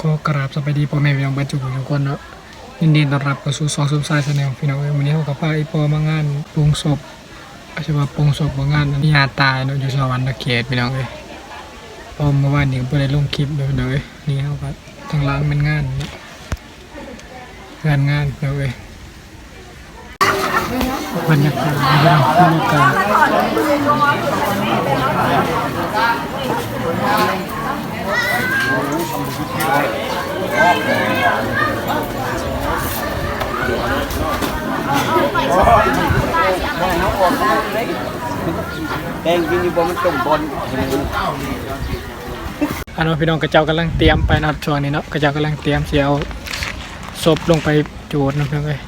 ขอกราบสวัสดีพ่อแม่พี่น้องเบรรจุทุกคนเนาะยินดีต้อนรับเข้าสู่ซองซุมซายชาแนลพี่น้องเอ้ยวันนี้เรากับพาไอ้ปอมางานปรุงศพอาจจะว่าปรุงศพมางานนี่อาตายเนาะอยู่สวรรค์ตะเขตพี่น้องเอ้ยพอเมื่อวานนี้ก็ได้ลงคลิปเลยเอ้ยนี่เขาก็ทางหล้างเป็นงานเนาะงานงานเอ้ยบรรยากาศบรรยากาศ แดงกินอยู่บนมันต้มบอลอันว่าพี่น้องกระเจ้ากำลังเตรียมไปนะครับช่วงนี้เนาะกระเจ้ากำลังเตรียมเสียเอาศพลงไปจูดนะเพื่อนเอ้ย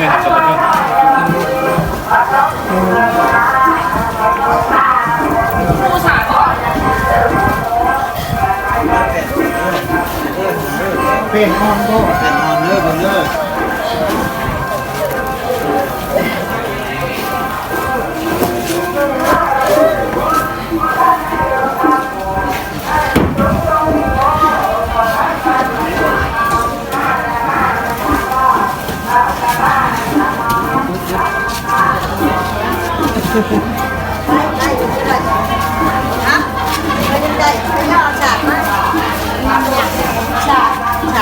เป็นออนโบเป็นออนเลิกเลอร์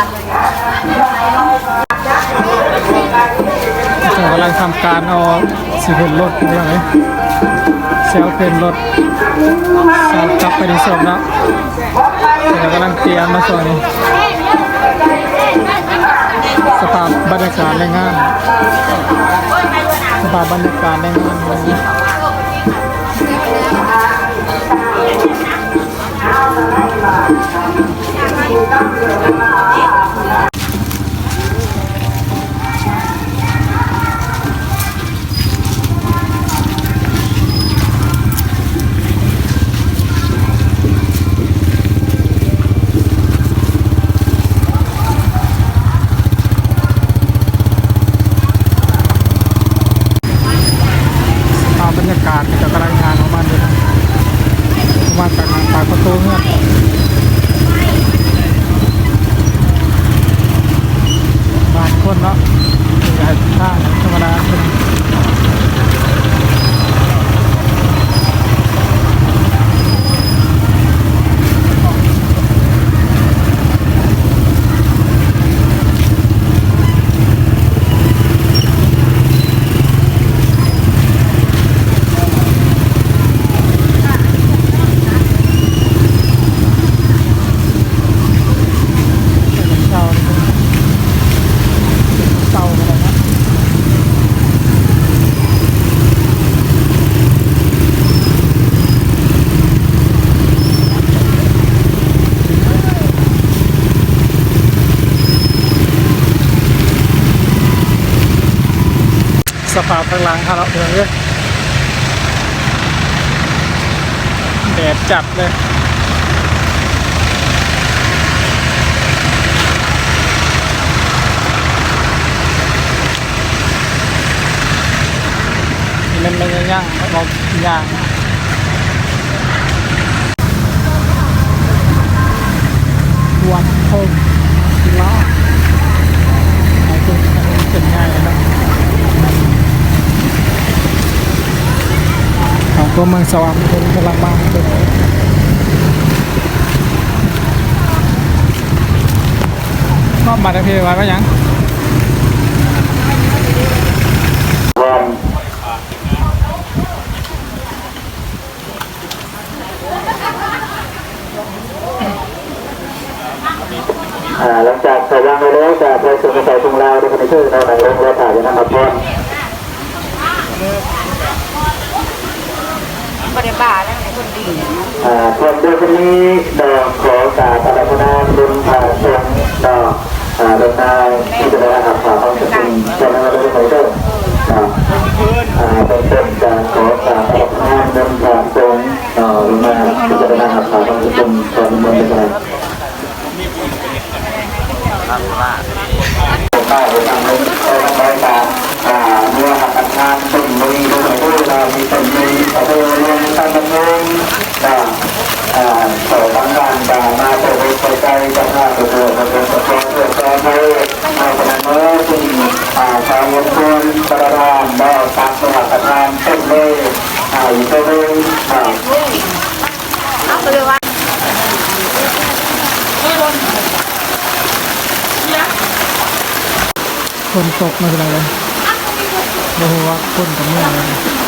ากฉากำลังทำการเอาสีเพนรถเรื่องไหมเซลเพนรถเซลกลับไปในศพแล้วเดี๋ยวกำลังเตรียมมาส่วนนี้สภาพบรรยากาศในงานสภาพบรรยากาศในงานวันนี้ ตามบรรยากาศจะกำลังงานของมันอยู่นะมาจากทางปากประตูเนี่ยบานคนเนาะใหญ่ท่าธรรมดาเป็นเศร้าเศร้าอะไรนะ สภาพข้างหลังค่ะเราเดือดเลยแดดจัดเลยมันมันย่างเราย่างวัดพงศิลาไอ้ ตัวเมืองสว่างเป็นพลังบ้างเป็นก็บัตรพี่ว่าก็ยังหลังจากใส่ยางไปแล้วจากไปสู่กระแสชุงลาวในคอนเทนเนอร์ในหนังเรื่องและถ่ายยังนำมา อ่าดอกนายที่จะได้รับข่าวของสุขุมจะนำมาด้วยไหนเด้ออ่าอ่าเป็นต้นการขอการปฏิบัติงานบุญผ่าสงดอกลงมาที่จะได้รับข่าวของสุขุมตอนมันเป็นไงป้าไปทำเลยไปทำรายการอ่าเมื่อหักกันทานตุ่มมีตุ่มมือเรามีตุ่มมีเอาไปเรียนการดำเนินอ่าอ่าต่อทางการต่างมาตัวไปไปใจจะพาตัวตัวตัวตัวตัวตัวตัวให้เอาเมื่อซึ่งอ่าชาวมุสลิมกระดานได้ตามสหักกันทานตุ่มเลยอ่ายู่ตัวนึงอ่าเอาไปเลยว่าคนตกมาเป็นไรเลยโอ้โหว่าคนกับเมื่อเล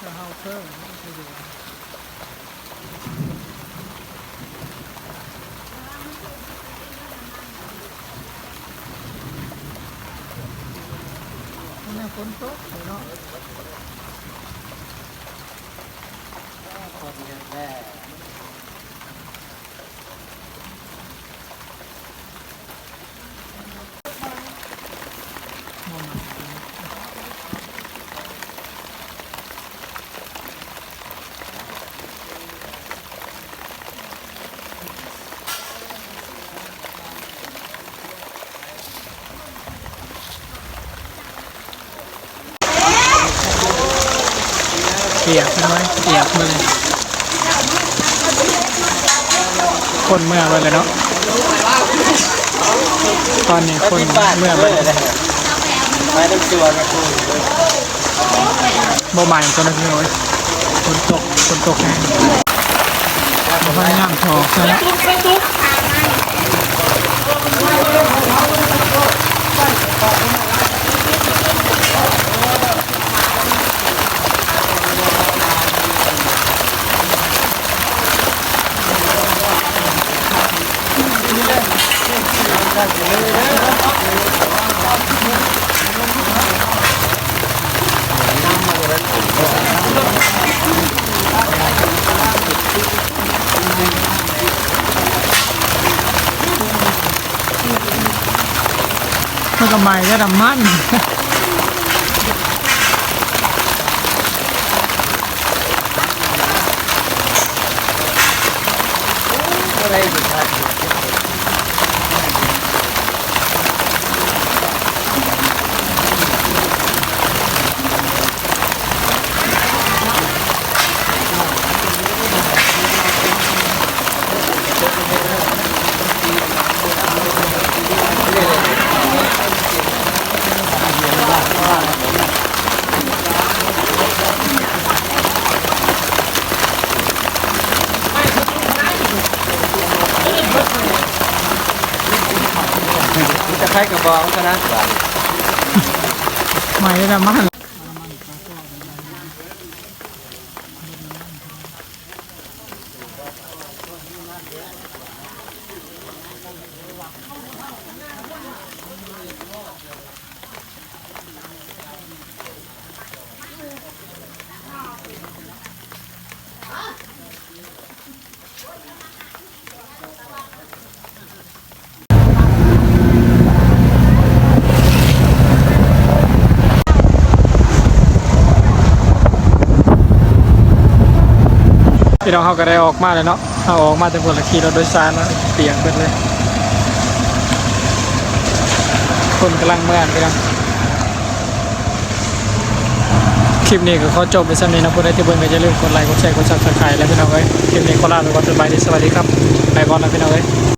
จะเฮาเพิ่มไม่ใช่ดูนี่ฝนตกเนาะ ปียกใช่ไหมเปียกมาเลยคนเมื่อไปเลยเนาะตอนนี้คนเมื่อไปเลยไม่ต้องตัวนะคุณโมบายตัวนั้นเลยฝนตกฝนตกแห้งพยายามถอกใช่ไหม มันก็ไม่ก็ด ใช้กับบอกก็น่าสนไม่ได้มัน พี่น้องเขาก็ได้ออกมาเลยเนาะเอาออกมาแต่พลขี่รถโดยสารเนาะเปียกไปเลย คนกำลังเมื่อนพี่น้องคลิปนี้ก็ขอจบไปสำนี้นะผู้ใดที่เบิ่งก็อย่าลืมกดไลค์กดแชร์กดซับสไครต์แล้วพี่น้องเอ้ยคลิปนี้ขอลาไปก่อนสดีสวัสดีครับไปก่อนนะพี่น้องเอ้ย